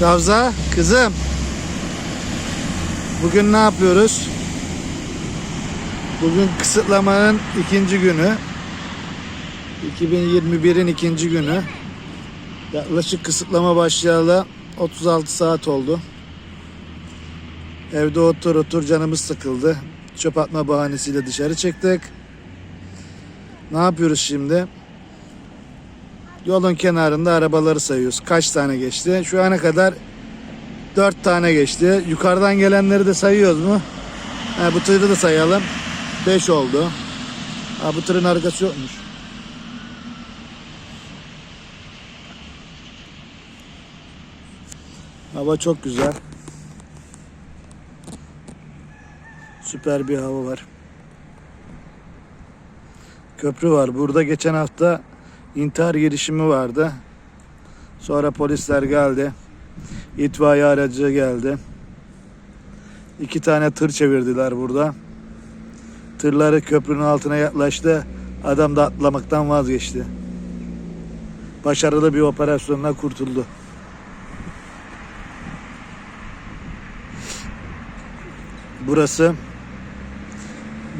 Ravza kızım. Bugün ne yapıyoruz? Bugün kısıtlamanın ikinci günü. 2021'in ikinci günü. Yaklaşık kısıtlama başlayalı 36 saat oldu. Evde otur otur canımız sıkıldı. Çöp atma bahanesiyle dışarı çıktık. Ne yapıyoruz şimdi? Yolun kenarında arabaları sayıyoruz. Kaç tane geçti? Şu ana kadar 4 tane geçti. Yukarıdan gelenleri de sayıyoruz mu? Ha, bu tırı da sayalım. 5 oldu. Ha, bu tırın arkası yokmuş. Hava çok güzel. Süper bir hava var. Köprü var. Burada geçen hafta intihar girişimi vardı. Sonra polisler geldi. İtfaiye aracı geldi. İki tane tır çevirdiler burada. Tırları köprünün altına yaklaştı. Adam da atlamaktan vazgeçti. Başarılı bir operasyonla kurtuldu. Burası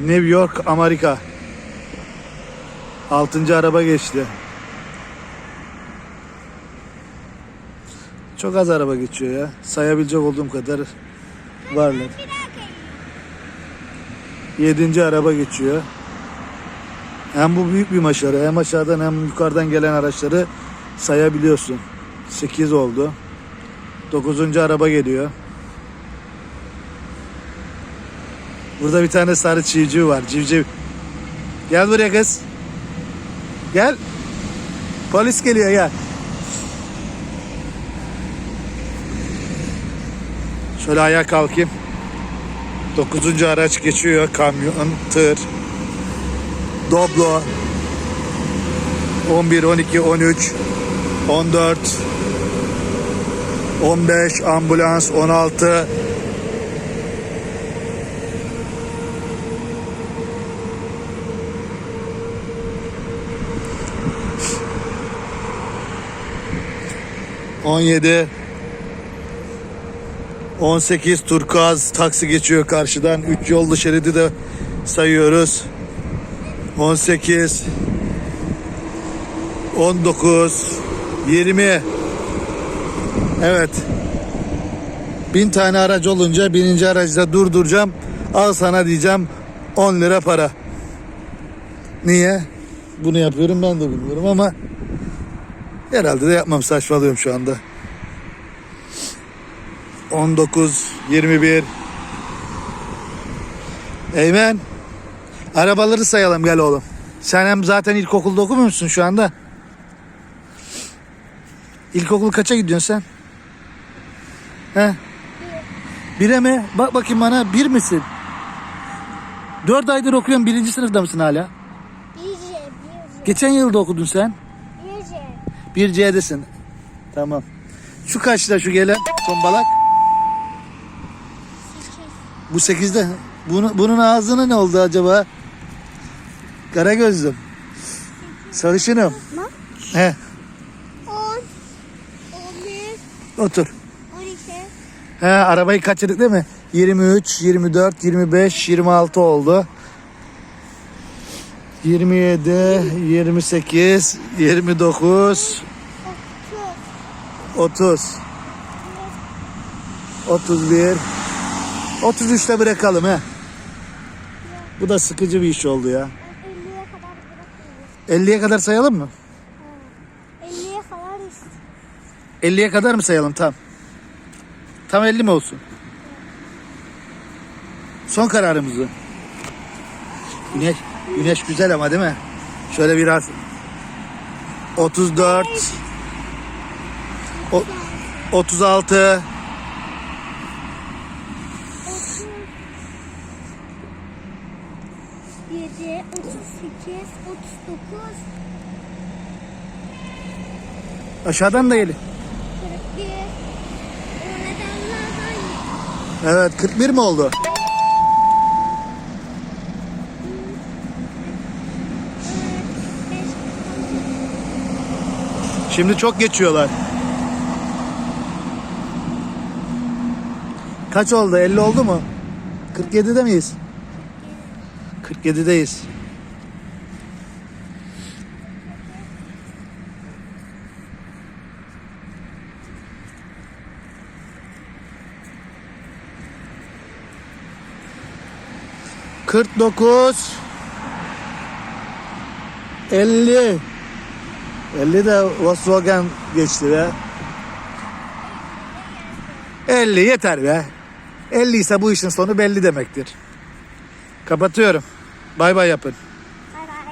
New York, Amerika. Altıncı araba geçti. Çok az araba geçiyor ya. Sayabilecek olduğum kadar varlar. Yedinci araba geçiyor. Hem bu büyük bir başarı. Hem aşağıdan hem yukarıdan gelen araçları sayabiliyorsun. Sekiz oldu. Dokuzuncu araba geliyor. Burada bir tane sarı çiğciv var. Civciv. Gel buraya kız. Gel. Polis geliyor gel. Şöyle ayağa kalkayım. Dokuzuncu araç geçiyor. Kamyon, tır. Doblo. 11, 12, 13, 14, 15, ambulans, 16, On yedi, on sekiz turkuaz taksi geçiyor karşıdan. Üç yol şeridi de sayıyoruz. On sekiz, on dokuz, yirmi. Evet. Bin tane araç olunca bininci aracda durduracağım. Al sana diyeceğim 10 lira para. Niye? Bunu yapıyorum ben de bilmiyorum ama herhalde de yapmam saçmalıyorum şu anda. 19, 21. Eymen. Arabaları sayalım gel oğlum. Sen hem zaten ilkokulda okumuyor musun şu anda? İlkokul kaça gidiyorsun sen? He? Bire mi? Bak bakayım bana bir misin? Dört aydır okuyorsun birinci sınıfta mısın hala? Geçen yılda okudun sen. bir C'desin. Tamam. Şu kaçta şu gelen tombalak? Bu sekizde. Bunu, bunun ağzına ne oldu acaba? Kara gözlüm. Sarışınım. He, On, on bir, otur. on iki, He, arabayı kaçırdık değil mi? 23, 24, 25, 26 oldu. 27, 28, 29, otuz, 30, 31, 33'te bırakalım he. Bu da sıkıcı bir iş oldu ya. elliye kadar bırakıyoruz. 50'ye kadar sayalım mı? Elliye kadar ist. 50'ye kadar mı sayalım tam? Tam 50 mi olsun? Son kararımızı. Güneş, güneş güzel ama değil mi? Şöyle biraz 34 o, 36 Otuz, yedi, otuz sekiz, otuz dokuz, aşağıdan da gelin. kırk bir. O nedenlerden Evet 41 mi oldu? Şimdi çok geçiyorlar. Kaç oldu? 50 oldu mu? 47'de miyiz? 47'deyiz. Kırk dokuz, elli, elli de Volkswagen geçti be. 50 yeter be. 50 ise bu işin sonu belli demektir. Kapatıyorum. Bay bay yapın. Bay bay.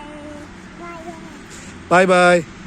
Bay bay.